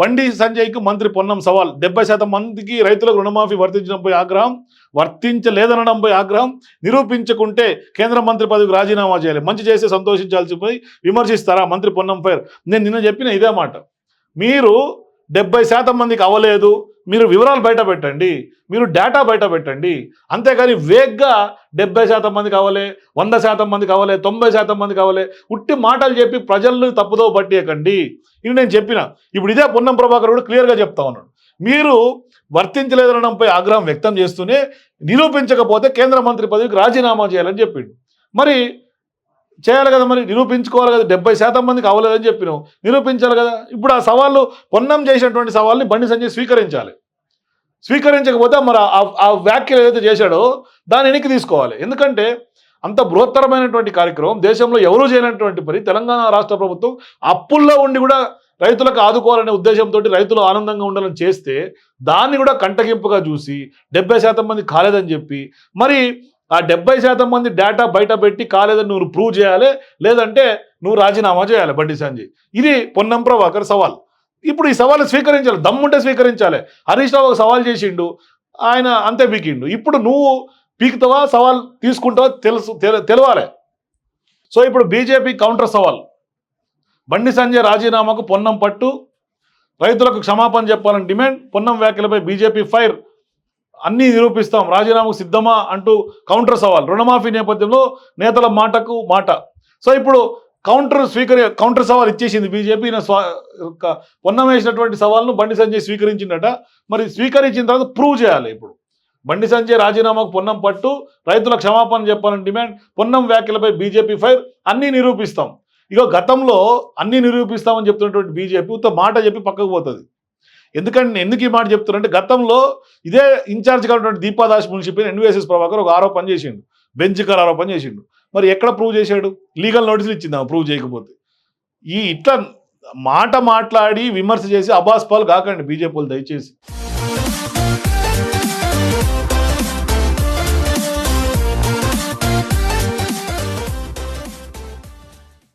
బండి సంజయ్కి మంత్రి పొన్నం సవాల్. డెబ్బై శాతం మందికి రైతులకు రుణమాఫీ వర్తించడంపై ఆగ్రహం? వర్తించలేదనడంపై ఆగ్రహం? నిరూపించుకుంటే కేంద్ర మంత్రి పదవికి రాజీనామా చేయాలి. మంచి చేస్తే సంతోషించాల్సిపోయి విమర్శిస్తారా మంత్రి పొన్నం ఫైర్? నేను నిన్న చెప్పిన ఇదే మాట. మీరు డెబ్బై శాతం మందికి అవ్వలేదు. మీరు వివరాలు బయట పెట్టండి. మీరు డేటా బయట పెట్టండి. అంతేకాని వేగ్గా డెబ్బై శాతం మందికి అవ్వలే వంద శాతం మందికి అవ్వలే తొంభై శాతం మందికి అవ్వలే ఉట్టి మాటలు చెప్పి ప్రజల్ని తప్పుదో పట్టేయకండి. ఇది నేను చెప్పిన. ఇప్పుడు ఇదే పొన్నం ప్రభాకర్ కూడా క్లియర్గా చెప్తా ఉన్నాడు. మీరు వర్తించలేదనడంపై ఆగ్రహం వ్యక్తం చేస్తూనే నిరూపించకపోతే కేంద్ర మంత్రి పదవికి రాజీనామా చేయాలని చెప్పిండు. మరి చేయాలి కదా మరి? నిరూపించుకోవాలి కదా? డెబ్బై శాతం మందికి అవ్వలేదని చెప్పినావు. నిరూపించాలి కదా? ఇప్పుడు ఆ సవాళ్ళు పొన్నం చేసినటువంటి సవాల్ని బండి సంజయ్ స్వీకరించాలి. స్వీకరించకపోతే మరి ఆ- ఆ వ్యాఖ్యలు ఏదైతే చేశాడో దాన్ని వెనక్కి తీసుకోవాలి. ఎందుకంటే అంత బృహత్తరమైనటువంటి కార్యక్రమం దేశంలో ఎవరూ చేయనటువంటి పని తెలంగాణ రాష్ట్ర ప్రభుత్వం అప్పుల్లో ఉండి కూడా రైతులకు ఆదుకోవాలనే ఉద్దేశంతో రైతులు ఆనందంగా ఉండాలని చేస్తే దాన్ని కూడా కంటగింపుగా చూసి డెబ్బై శాతం మంది కాలేదని చెప్పి మరి ఆ డెబ్బై శాతం మంది డేటా బయట పెట్టి కాలేదని నువ్వు ప్రూవ్ చేయాలి లేదంటే నువ్వు రాజీనామా చేయాలి బండి సంజయ్. ఇది పొన్నం ప్రభాకర్ సవాల్. ఇప్పుడు ఈ సవాలు స్వీకరించాలి దమ్ముంటే స్వీకరించాలి. హరీష్ రావు ఒక సవాల్ చేసిండు ఆయన అంతే పీకిండు. ఇప్పుడు నువ్వు పీకుతావా సవాల్ తీసుకుంటావా తెలుసు తెలవాలి. సో ఇప్పుడు బీజేపీ కౌంటర్ సవాల్. బండి సంజయ్ రాజీనామాకు పొన్నం పట్టు రైతులకు క్షమాపణ చెప్పాలని డిమాండ్ పొన్నం వ్యాఖ్యలపై బీజేపీ ఫైర్ అన్నీ నిరూపిస్తాం. రాజీనామాకు సిద్ధమా అంటూ కౌంటర్ సవాల్. రుణమాఫీ నేపథ్యంలో నేతల మాటకు మాట. సో ఇప్పుడు కౌంటర్ స్వీకరి కౌంటర్ సవాల్ ఇచ్చేసింది బీజేపీ. స్వా పొన్నం వేసినటువంటి సవాల్ను బండి సంజయ్ స్వీకరించిందట మరి స్వీకరించిన తర్వాత ప్రూవ్ చేయాలి ఇప్పుడు. బండి సంజయ్ రాజీనామాకు పొన్నం పట్టు. రైతుల క్షమాపణ చెప్పాలని డిమాండ్. పొన్నం వ్యాఖ్యలపై బీజేపీ ఫైర్. అన్నీ నిరూపిస్తాం. ఇక గతంలో అన్నీ నిరూపిస్తామని చెప్తున్నటువంటి బీజేపీ మాట చెప్పి పక్కకు పోతుంది. ఎందుకంటే ఎందుకు ఈ మాట చెప్తున్నారంటే గతంలో ఇదే ఇన్ఛార్జ్గా ఉన్నటువంటి దీపాదాస్ మున్సిపల్ ఎన్వీఎస్ఎస్ ప్రభాకర్ ఒక ఆరోపణ చేసిండు. బెంచ్ గారు ఆరోపణ చేసిండు. మరి ఎక్కడ ప్రూవ్ చేశాడు? లీగల్ నోటీసులు ఇచ్చిందా ప్రూవ్ చేయకపోతే. ఈ ఇట్లా మాట మాట్లాడి విమర్శ చేసి అబాస్పాలు కాకండి బీజేపీలు దయచేసి.